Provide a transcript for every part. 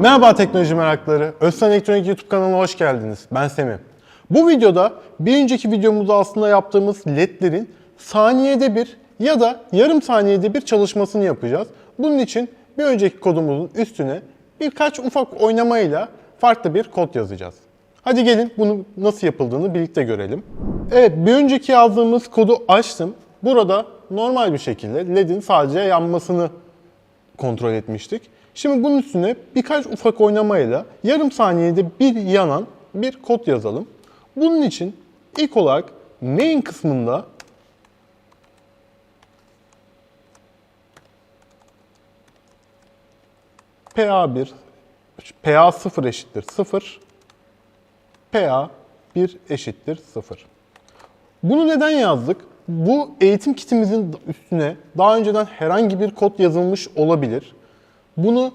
Merhaba teknoloji merakları. Özsen Elektronik YouTube kanalına hoş geldiniz. Ben Semih. Bu videoda bir önceki videomuzda aslında yaptığımız ledlerin saniyede bir ya da yarım saniyede bir çalışmasını yapacağız. Bunun için bir önceki kodumuzun üstüne birkaç ufak oynamayla farklı bir kod yazacağız. Hadi gelin bunu nasıl yapıldığını birlikte görelim. Evet bir önceki yazdığımız kodu açtım. Burada normal bir şekilde ledin sadece yanmasını kontrol etmiştik. Şimdi bunun üstüne birkaç ufak oynamayla yarım saniyede bir yanan bir kod yazalım. Bunun için ilk olarak main kısmında PA1 PA0 eşittir 0 PA1 eşittir 0. Bunu neden yazdık? Bu eğitim kitimizin üstüne daha önceden herhangi bir kod yazılmış olabilir. Bunu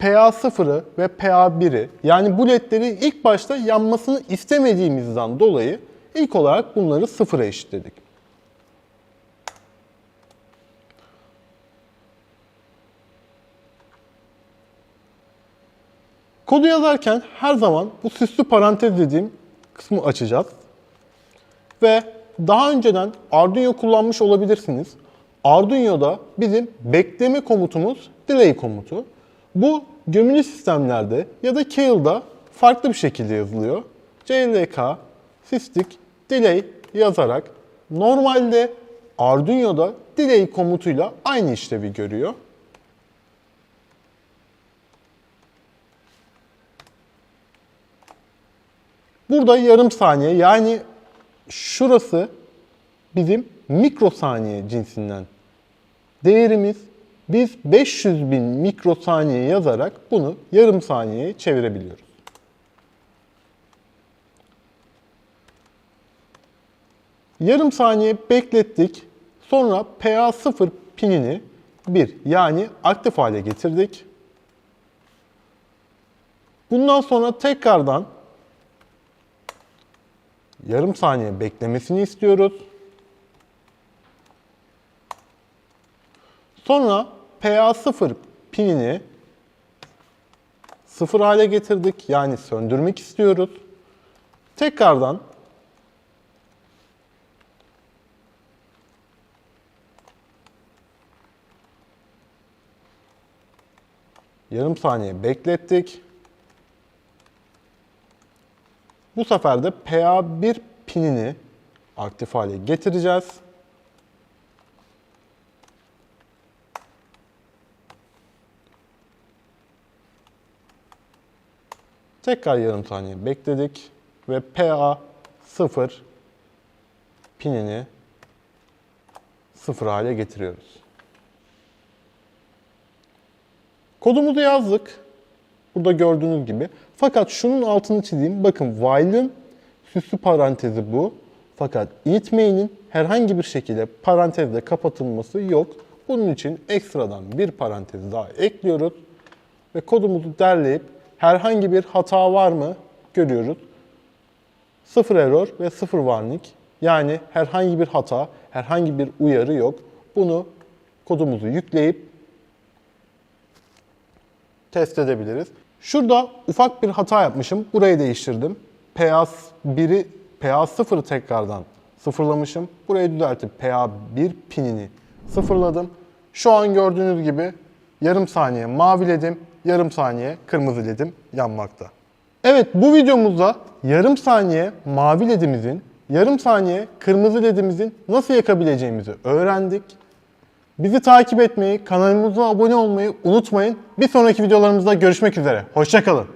PA0'ı ve PA1'i yani bu ledleri ilk başta yanmasını istemediğimizden dolayı ilk olarak bunları sıfıra eşitledik. Kodu yazarken her zaman bu süslü parantez dediğim kısmı açacağız. Ve daha önceden Arduino kullanmış olabilirsiniz. Arduino'da bizim bekleme komutumuz delay komutu. Bu gömülü sistemlerde ya da Keil'da farklı bir şekilde yazılıyor. CLK, Sysdig, delay yazarak normalde Arduino'da delay komutuyla aynı işlevi görüyor. Burada yarım saniye yani şurası bizim mikrosaniye cinsinden. Değerimiz biz 500 bin mikrosaniye yazarak bunu yarım saniyeye çevirebiliyoruz. Yarım saniye beklettik. Sonra PA0 pinini 1 yani aktif hale getirdik. Bundan sonra tekrardan yarım saniye beklemesini istiyoruz. Sonra PA0 pinini sıfır hale getirdik. Yani söndürmek istiyoruz. Tekrardan yarım saniye beklettik. Bu sefer de PA1 pinini aktif hale getireceğiz. Tekrar yarım saniye bekledik ve PA 0 pinini sıfır hale getiriyoruz. Kodumuzu yazdık. Burada gördüğünüz gibi. Fakat şunun altını çizeyim. Bakın while'ın süslü parantezi bu. Fakat init main'in herhangi bir şekilde parantezle kapatılması yok. Bunun için ekstradan bir parantez daha ekliyoruz. Ve kodumuzu derleyip herhangi bir hata var mı görüyoruz. Sıfır error ve sıfır warning. Yani herhangi bir hata, herhangi bir uyarı yok. Bunu kodumuzu yükleyip test edebiliriz. Şurada ufak bir hata yapmışım. Burayı değiştirdim. PA1'i PA0'ı tekrardan sıfırlamışım. Burayı düzeltip PA1 pinini sıfırladım. Şu an gördüğünüz gibi yarım saniye mavi ledim, yarım saniye kırmızı ledim yanmakta. Evet bu videomuzda yarım saniye mavi ledimizin, yarım saniye kırmızı ledimizin nasıl yakabileceğimizi öğrendik. Bizi takip etmeyi, kanalımıza abone olmayı unutmayın. Bir sonraki videolarımızda görüşmek üzere. Hoşçakalın.